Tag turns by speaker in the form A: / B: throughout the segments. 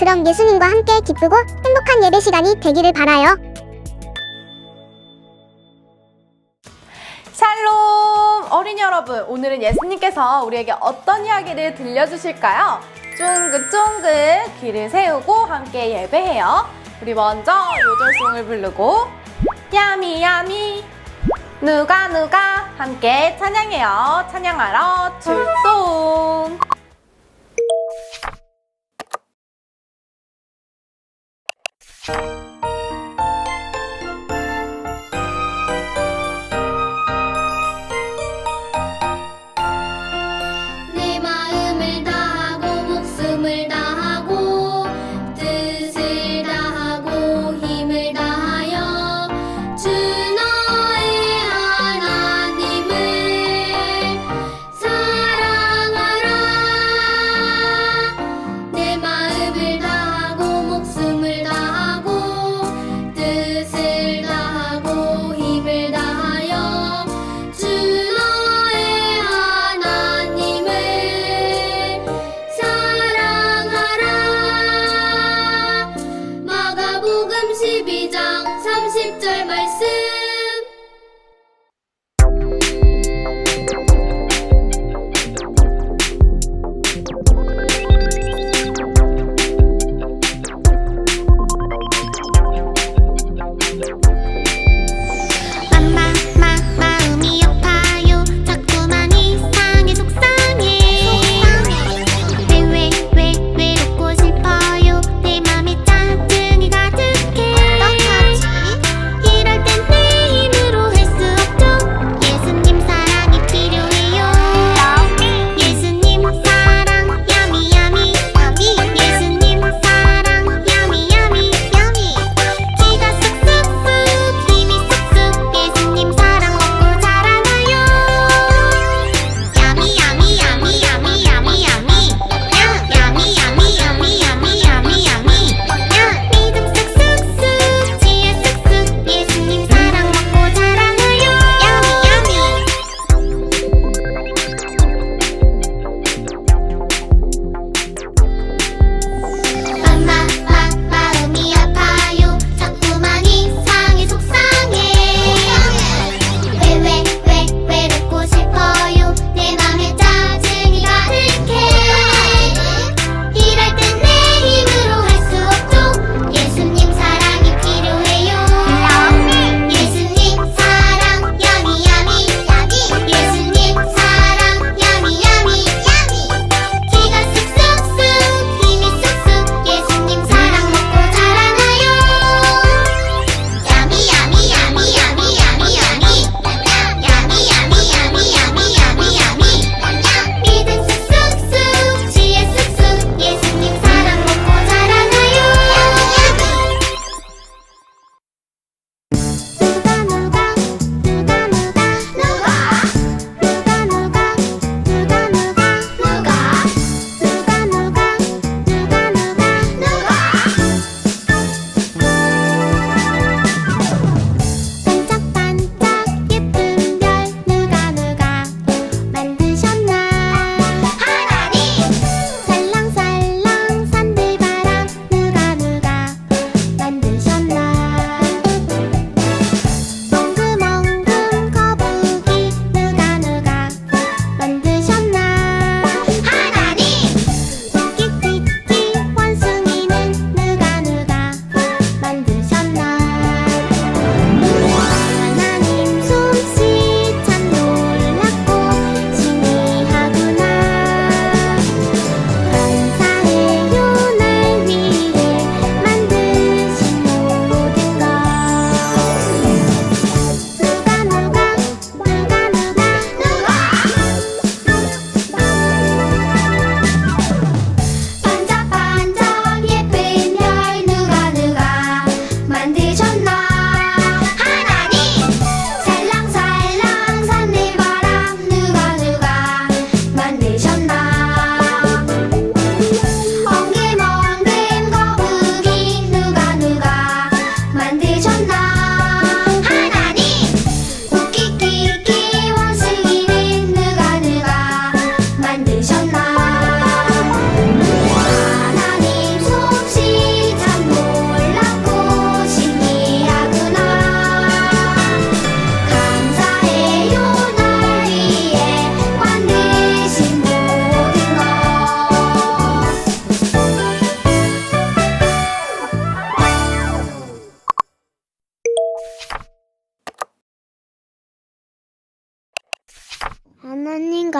A: 그럼 예수님과 함께 기쁘고 행복한 예배 시간이 되기를 바라요.
B: 샬롬! 어린이 여러분 오늘은 예수님께서 우리에게 어떤 이야기를 들려주실까요? 쫑긋쫑긋 귀를 세우고 함께 예배해요. 우리 먼저 요절송을 부르고 야미 야미. 누가 누가 함께 찬양해요. 찬양하러 출동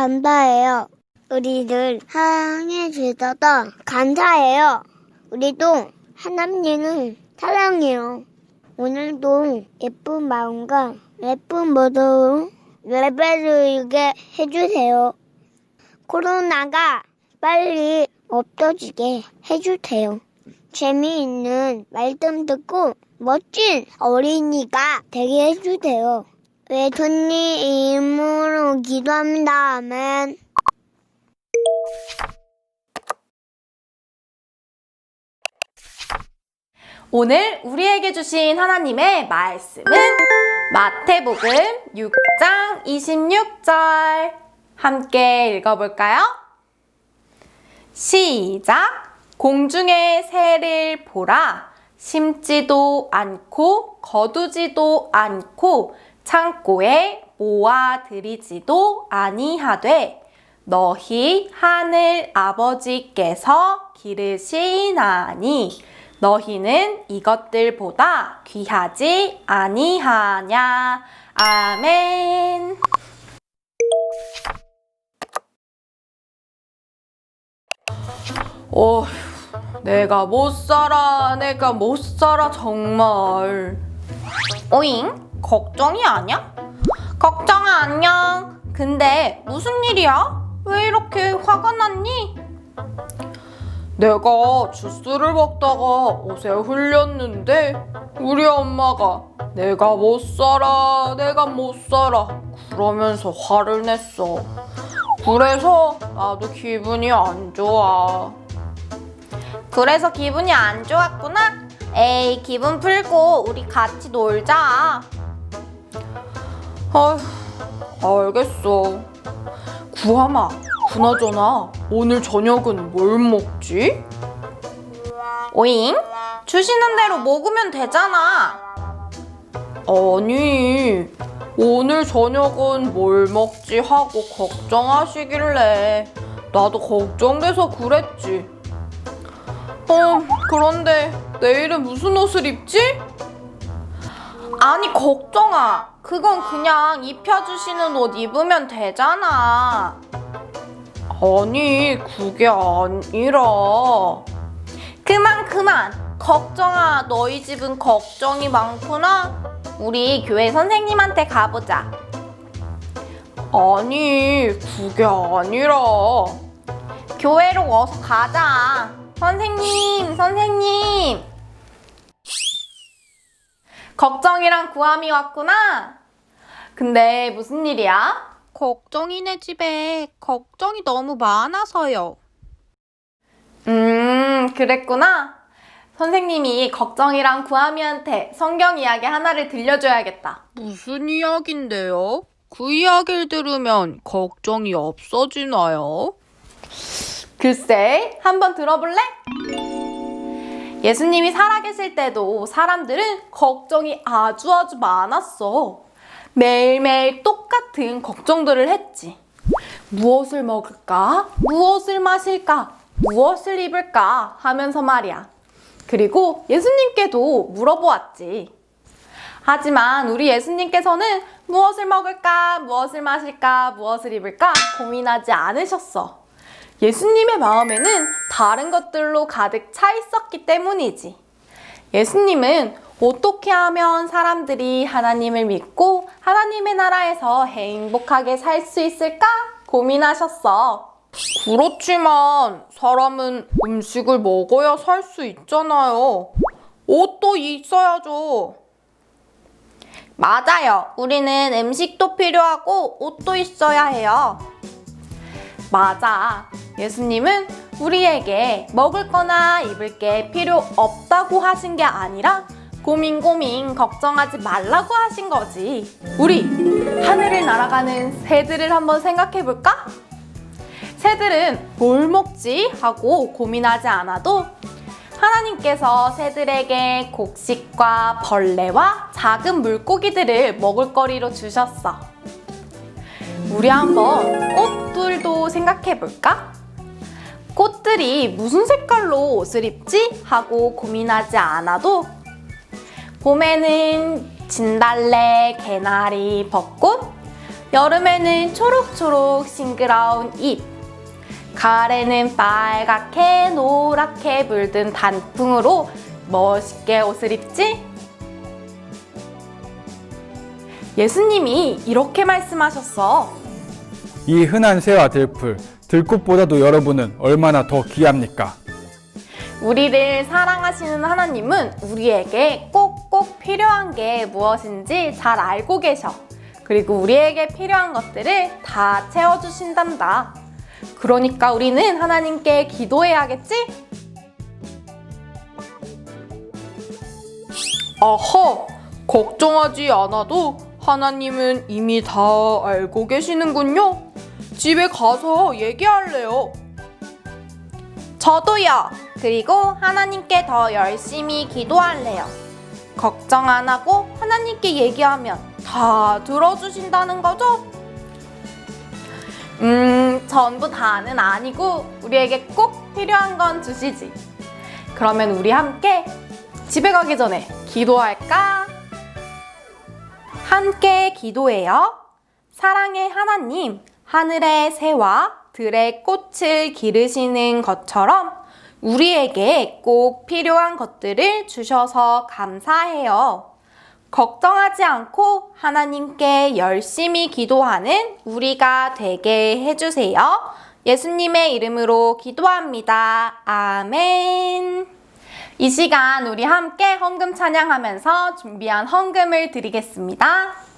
C: 감사해요. 우리를 사랑해 주셔서 감사해요. 우리도 하나님을 사랑해요. 오늘도 예쁜 마음과 예쁜 모습으로 예배드리게 해주세요. 코로나가 빨리 없어지게 해주세요. 재미있는 말씀 듣고 멋진 어린이가 되게 해주세요. 외손님 이름으로 기도합니다. 아멘.
B: 오늘 우리에게 주신 하나님의 말씀은 마태복음 6장 26절. 함께 읽어볼까요? 시작! 공중의 새를 보라. 심지도 않고 거두지도 않고 창고에 모아들이지도 아니하되 너희 하늘 아버지께서 기르시나니 너희는 이것들보다 귀하지 아니하냐. 아멘. 어휴, 내가 못 살아, 내가 못 살아, 정말. 오잉? 걱정이 아냐? 걱정 안녕. 근데 무슨 일이야? 왜 이렇게 화가 났니? 내가 주스를 먹다가 옷에 흘렸는데 우리 엄마가 내가 못 살아, 내가 못 살아 그러면서 화를 냈어. 그래서 나도 기분이 안 좋아. 그래서 기분이 안 좋았구나? 에이, 기분 풀고 우리 같이 놀자. 아휴, 알겠어. 구하마, 그나저나 오늘 저녁은 뭘 먹지? 오잉? 주시는 대로 먹으면 되잖아. 아니, 오늘 저녁은 뭘 먹지 하고 걱정하시길래 나도 걱정돼서 그랬지. 어, 그런데 내일은 무슨 옷을 입지? 아니, 걱정아. 그건 그냥 입혀주시는 옷 입으면 되잖아. 아니, 그게 아니라. 그만, 그만. 걱정아, 너희 집은 걱정이 많구나. 우리 교회 선생님한테 가보자. 아니, 그게 아니라. 교회로 어서 가자. 선생님, 선생님. 걱정이랑 구함이 왔구나. 근데 무슨 일이야? 걱정이네 집에 걱정이 너무 많아서요. 음, 그랬구나. 선생님이 걱정이랑 구함이한테 성경 이야기 하나를 들려줘야겠다. 무슨 이야기인데요? 그 이야기를 들으면 걱정이 없어지나요? 글쎄, 한번 들어볼래? 예수님이 살아계실 때도 사람들은 걱정이 아주 아주 많았어. 매일매일 똑같은 걱정들을 했지. 무엇을 먹을까? 무엇을 마실까? 무엇을 입을까? 하면서 말이야. 그리고 예수님께도 물어보았지. 하지만 우리 예수님께서는 무엇을 먹을까? 무엇을 마실까? 무엇을 입을까? 고민하지 않으셨어. 예수님의 마음에는 다른 것들로 가득 차 있었기 때문이지. 예수님은 어떻게 하면 사람들이 하나님을 믿고 하나님의 나라에서 행복하게 살 수 있을까 고민하셨어. 그렇지만 사람은 음식을 먹어야 살 수 있잖아요. 옷도 있어야죠. 맞아요. 우리는 음식도 필요하고 옷도 있어야 해요. 맞아. 예수님은 우리에게 먹을 거나 입을 게 필요 없다고 하신 게 아니라 고민 고민 걱정하지 말라고 하신 거지. 우리 하늘을 날아가는 새들을 한번 생각해 볼까? 새들은 뭘 먹지? 하고 고민하지 않아도 하나님께서 새들에게 곡식과 벌레와 작은 물고기들을 먹을거리로 주셨어. 우리 한번 꽃들도 생각해 볼까? 꽃들이 무슨 색깔로 옷을 입지? 하고 고민하지 않아도 봄에는 진달래, 개나리, 벚꽃, 여름에는 초록초록 싱그러운 잎. 가을에는 빨갛게 노랗게 물든 단풍으로 멋있게 옷을 입지? 예수님이 이렇게 말씀하셨어.
D: 이 흔한 새와 들풀, 들꽃보다도 여러분은 얼마나 더 귀합니까?
B: 우리를 사랑하시는 하나님은 우리에게 꼭꼭 필요한 게 무엇인지 잘 알고 계셔. 그리고 우리에게 필요한 것들을 다 채워주신단다. 그러니까 우리는 하나님께 기도해야겠지? 어허, 걱정하지 않아도 하나님은 이미 다 알고 계시는군요. 집에 가서 얘기할래요. 저도요. 그리고 하나님께 더 열심히 기도할래요. 걱정 안 하고 하나님께 얘기하면 다 들어주신다는 거죠? 음, 전부 다는 아니고 우리에게 꼭 필요한 건 주시지. 그러면 우리 함께 집에 가기 전에 기도할까? 함께 기도해요. 사랑의 하나님, 하늘의 새와 들의 꽃을 기르시는 것처럼 우리에게 꼭 필요한 것들을 주셔서 감사해요. 걱정하지 않고 하나님께 열심히 기도하는 우리가 되게 해주세요. 예수님의 이름으로 기도합니다. 아멘. 이 시간 우리 함께 헌금 찬양하면서 준비한 헌금을 드리겠습니다.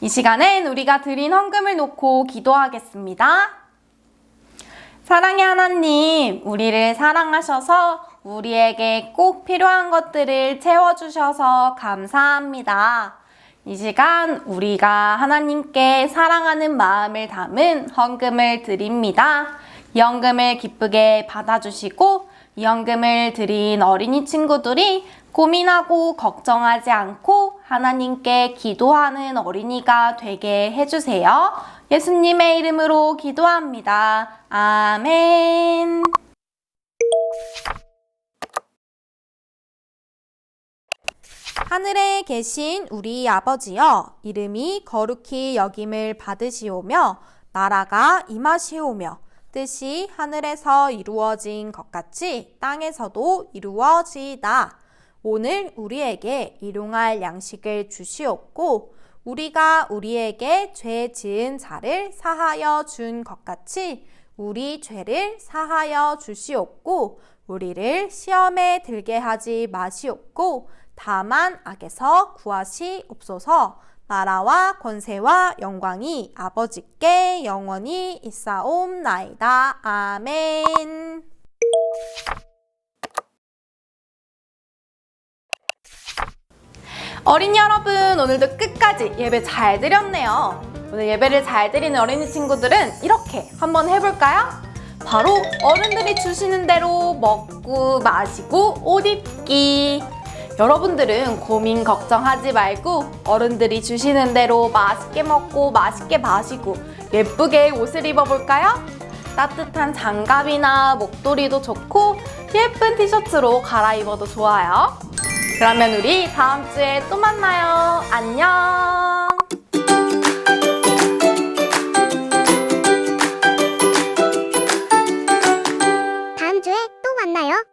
E: 이
B: 시간엔 우리가 드린 헌금을 놓고 기도하겠습니다. 사랑의 하나님, 우리를 사랑하셔서 우리에게 꼭 필요한 것들을 채워주셔서 감사합니다. 이 시간 우리가 하나님께 사랑하는 마음을 담은 헌금을 드립니다. 이 헌금을 기쁘게 받아주시고 이 헌금을 드린 어린이 친구들이 고민하고 걱정하지 않고 하나님께 기도하는 어린이가 되게 해주세요. 예수님의 이름으로 기도합니다. 아멘. 하늘에 계신 우리 아버지여, 이름이 거룩히 여김을 받으시오며, 나라가 임하시오며, 뜻이 하늘에서 이루어진 것 같이 땅에서도 이루어지다. 오늘 우리에게 일용할 양식을 주시옵고 우리가 우리에게 죄 지은 자를 사하여 준 것 같이 우리 죄를 사하여 주시옵고 우리를 시험에 들게 하지 마시옵고 다만 악에서 구하시옵소서. 나라와 권세와 영광이 아버지께 영원히 있사옵나이다. 아멘. 어린이 여러분, 오늘도 끝까지 예배 잘 드렸네요. 오늘 예배를 잘 드리는 어린이 친구들은 이렇게 한번 해볼까요? 바로 어른들이 주시는 대로 먹고 마시고 옷 입기. 여러분들은 고민 걱정하지 말고 어른들이 주시는 대로 맛있게 먹고 맛있게 마시고 예쁘게 옷을 입어볼까요? 따뜻한 장갑이나 목도리도 좋고 예쁜 티셔츠로 갈아입어도 좋아요. 그러면 우리 다음 주에 또 만나요. 안녕! 다음 주에 또 만나요.